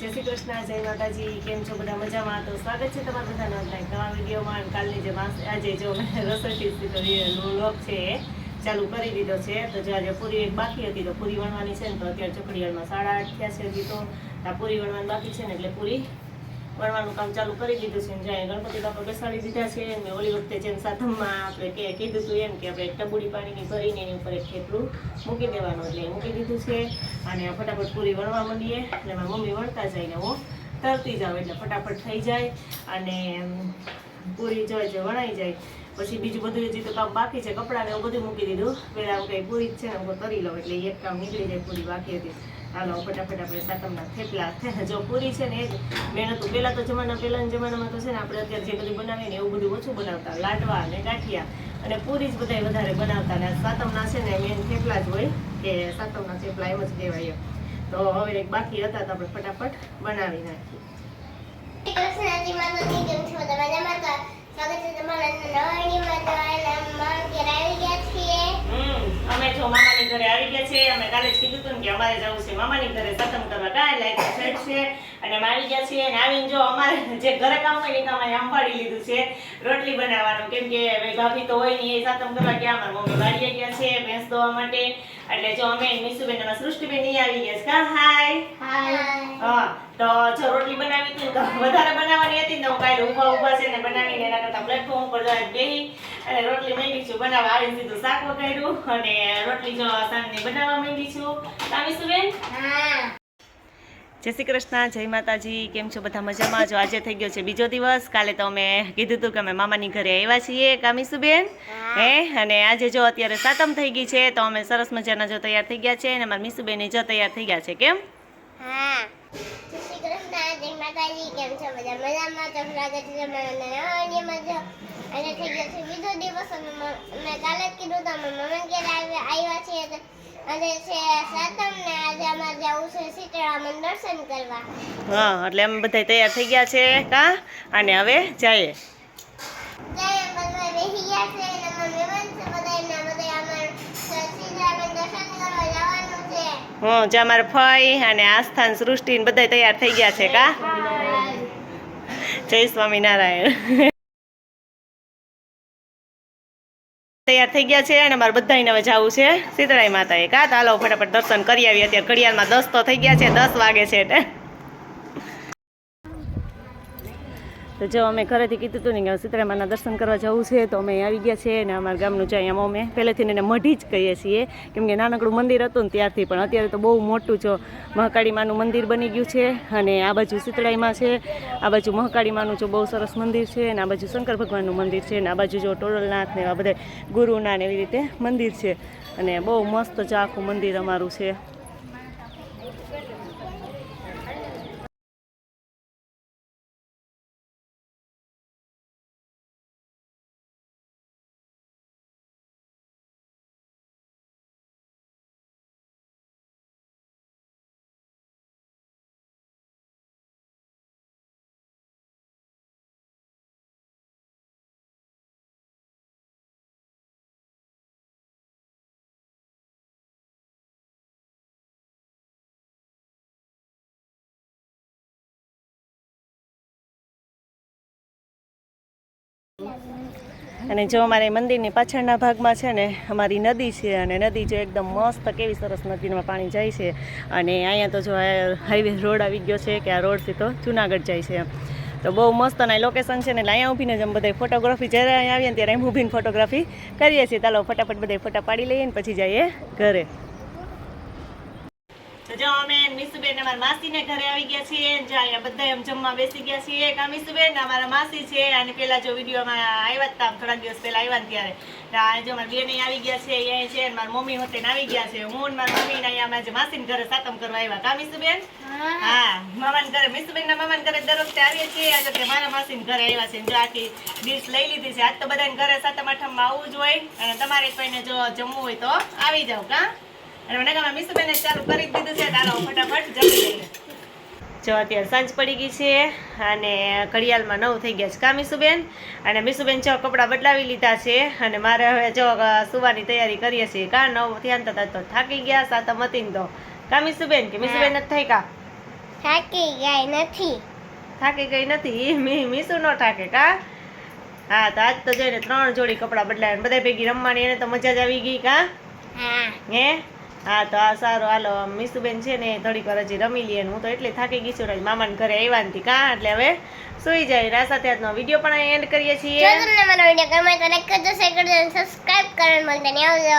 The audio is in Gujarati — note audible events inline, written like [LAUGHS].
જય શ્રી કૃષ્ણ, જય માતાજી, કેમ છો બધા મજામાં? તો સ્વાગત છે તમારા બધાનો લાઈક નવા વિડીયોમાં. કાલની જે માસ આજે જો [LAUGHS] મેં રસોઈ લોક છે ચાલુ કરી દીધો છે. તો જો આજે પૂરી એક બાકી હતી, તો પૂરી વણવાની છે ને તો અત્યારે ચોકડીયાળમાં સાડા આઠ હજી તો. આ પૂરી વણવાની બાકી છે ને એટલે પૂરી વણવાનું કામ ચાલુ કરી દીધું છે જ્યાં ગણપતિ બાપા બેસાડી દીધા છે ને ઓલી વખતે જેમ સાધમમાં આપણે કે કીધું હતું એમ કે આપણે ટબુડી પાણીની ભરીને એની ઉપર એક ખેતરું મૂકી દેવાનું એટલે મૂકી દીધું છે. અને ફટાફટ પૂરી વણવા માંડીએ એટલે મારી મમ્મી વણતા જાય ને હું તરતી જાઉં એટલે ફટાફટ થઈ જાય અને પૂરી જો જે વણાઈ જાય. પછી બીજું બધું હજી તો કામ બાકી છે કપડાને એવું બધું મૂકી દીધું. પહેલાં હું કંઈ પૂરી જ છે ને હું કરી લઉં એટલે એક કામ નીકળી જાય પૂરી બાકી હતી. હાલો, ફટાફટ આપણે સાતમના થેપલા જો પૂરી છે ને એ જ. મહેનત નતું પહેલાં તો જમાના પહેલાંના જમાનામાં તો છે ને આપણે અત્યારે જે બધું બનાવીએ ને એવું બધું ઓછું બનાવતા, લાડવા અને ગાંઠિયા. અને પૂરી જ બધાય વધારે બનાવતા ને સાતમના છે ને મેન થેપલા જ હોય, કે સાતમના થેપલા એમ જ કહેવાય. તો હવે એક બાકી હતા તો આપણે ફટાફટ બનાવી નાખીએ. સ્વાગત છે તમારા નવણીમાં તો અમારા ઘેર આવી ગયા છીએ હમ, અમે જો મામાની ઘરે આવી ગયા છે. અમે કાલે જ કીધું હતું કે અમારે જવું છે. મામાની ઘરે સતમ કરવા કાંઈ લાઈટ સેટ છે. અને અમે આવી ગયા છીએ અને આવીને જો અમારે જે ઘરે કામ હોય એ કામ અહીંયા સંભાળી લીધું છે. રોટલી બનાવવાનું. કેમ કે ભાભી તો હોય ને એ સાતમ કરવા ગયા. અમારા મમ્મી વાડીએ ગયા છે. ભેંસ દોવા માટે. એટલે જો અમે મીસુબેન અને સૃષ્ટિબેન અહીં આવી ગયા છે. હાય હાય હા. તો જો રોટલી બનાવી હતી વધારે બનાવવાની હતી ને હું કાલે ઊભા ઊભા છે ને બનાવીને એના કરતાં પ્લેટફોર્મ ઉપર જાય બેહી અને રોટલી માંગી છું બનાવવા આવી સીધું શાક વઘાર્યું અને રોટલી જો સાંજની બનાવવા માંગી છું. કામીશું બેન? જય શ્રી કૃષ્ણ જય માતાજી કેમ છો બધા મજામાં? જો આજે થઈ ગયો છે બીજો દિવસ કાલે તો અમે કીધું હતું કે અમે મામાની ઘરે આવ્યા છીએ. કામીસુબેન હે? અને આજે જો અત્યારે સાતમ થઈ ગઈ છે તો અમે સરસ મજાના જો તૈયાર થઈ ગયા છે અને અમારા મીસુબેન જો તૈયાર થઈ ગયા છે કેમ? હા. જય માતાજી, કેમ છો? બધા મજામાં? તો સ્વાગત છે મારા નવણીમાં જો અને થઈ ગયો છે બીજો દિવસ અને મેં કાલે જ કીધું તો અમે મમ્મી આવ્યા આવ્યા છીએ અને છે સાતમ ને આજે અમારે જવું છે સીતળામાં દર્શન કરવા. હા, એટલે અમે બધા તૈયાર થઈ ગયા છે કા? અને હવે જઈએ જય બધા બેસી ગયા છે અને અમારા મહેમાન છે બધા એના બધા અમારે સીતળામાં દર્શન કરવા જવાનું છે હું જે અમારે ફઈ અને આસ્થાન, સૃષ્ટિ ને બધા તૈયાર થઈ ગયા છે કા? જય સ્વામિનારાયણ. તૈયાર થઈ ગયા છે અને અમારે બધાને હવે જવું છે સીતળાઈ માતાએ. કા હાલો, ફટાફટ દર્શન કરી આવીએ. અત્યારે ઘડિયાળમાં દસ તો થઈ ગયા છે, દસ વાગે છે એટલે. તો જો અમે ઘરેથી કીધું હતું ને કે સીતરામાના દર્શન કરવા જવું છે, તો અમે આવી ગયા છીએ અને અમારા ગામનું છે અહીંયા અમે પહેલેથી એને મઢી જ કહીએ છીએ. કેમ કે નાનકડું મંદિર હતું ને ત્યારથી, પણ અત્યારે તો બહુ મોટું જો મહાકાળી માનું મંદિર બની ગયું છે અને આ બાજુ શીતળાઈમાં છે. આ બાજુ મહાકાળી માનું જો બહુ સરસ મંદિર છે અને આ બાજુ શંકર ભગવાનનું મંદિર છે અને આ બાજુ જો ટોળલનાથ ને આ બધા ગુરુના ને એવી રીતે મંદિર છે. અને બહુ મસ્ત છે આખું મંદિર અમારું છે. અને જો અમારે મંદિરની પાછળના ભાગમાં છે ને, અમારી નદી છે અને નદી જો એકદમ મસ્ત કેવી સરસ નદીમાં પાણી જાય છે. અને અહીંયા તો જો હાઈવે રોડ આવી ગયો છે કે આ રોડથી તો જુનાગઢ જાય છે. તો બહુ મસ્ત અને લોકેશન છે ને અહીંયા ઊભીને જ અમે બધા ફોટોગ્રાફી જ્યારે અહીંયા આવીએ ત્યારે એમ ઊભીને ફોટોગ્રાફી કરીએ છીએ. ચાલો, ફટાફટ બધા ફોટા પાડી લઈએ ને પછી જઈએ ઘરે. જો અમે. મીસુબેન અમારા માસીને ઘરે આવી ગયા છીએ. જો અહીંયા બધા એમ જમવા બેસી ગયા છીએ. કા મીસુબેન અમારા માસી છે. અને પેલા જો વિડીયોમાં આવ્યા હતા થોડા દિવસ પહેલા આવ્યા ત્યારે. આ જો મારા બેન આવી ગયા છે અહીંયા છે મારા મમ્મી હોતે આવી ગયા છે. હું મારા મમ્મી અહીંયા અમારા માસીને ઘરે સાતમ કરવા આવ્યા. કા મીસુબેન? હા. મામાના ઘરે મીસુબેનના મામાના ઘરે દર વખતે આવીએ છીએ. આજે મારા માસીને ઘરે આવ્યા છે જો આખી ડીશ લઈ લીધી છે. આજ તો બધાને ઘરે સાતમ આઠમમાં આવવું જ હોય. અને તમારે કોઈને જો જમવું હોય તો આવી જાવ કા? અને મને ગામમાં મીસુબેને ચાલુ કરી દીધું છે? ચાલો ફટાફટ જમી લઈએ. જો અત્યારે સાંજ પડી ગઈ છે અને ઘડિયાળમાં નવ થઈ ગયા છે. કા મિસુબેન? અને મિસુબેન જો કપડાં બદલાવી લીધા છે અને મારે હવે જો સુવાની તૈયારી કરીએ છીએ. કા નવ થયા ને તો થાકી ગયા સાતમ હતી તો. કા મિસુબેન? કે મિસુબેન નથી થઈ કા થાકી ગઈ નથી. થાકી ગઈ નથી? મી મીસુ નો થાકે કા? હા તો આજ તો જોઈને ત્રણ જોડી કપડાં બદલાયા બધા ભેગી રમવાની એને તો મજા જ આવી ગઈ કા? હા? હે, તો આ સારું. હાલો મીસુબેન છે ને થોડીક વાર હજી રમી લઈએ હું તો એટલી થાકી ગઈ છું. મામાને ઘરે આવ્યા નથી. કા? એટલે હવે સુઈ જાય. રા સાથે આજનો વીડિયો પણ એન્ડ કરીએ છીએ. જો તમને મારો વીડિયો ગમે તો લાઈક કરજો શેર કરજો સબસ્ક્રાઇબ કરવાનું ભૂલતા નહીં.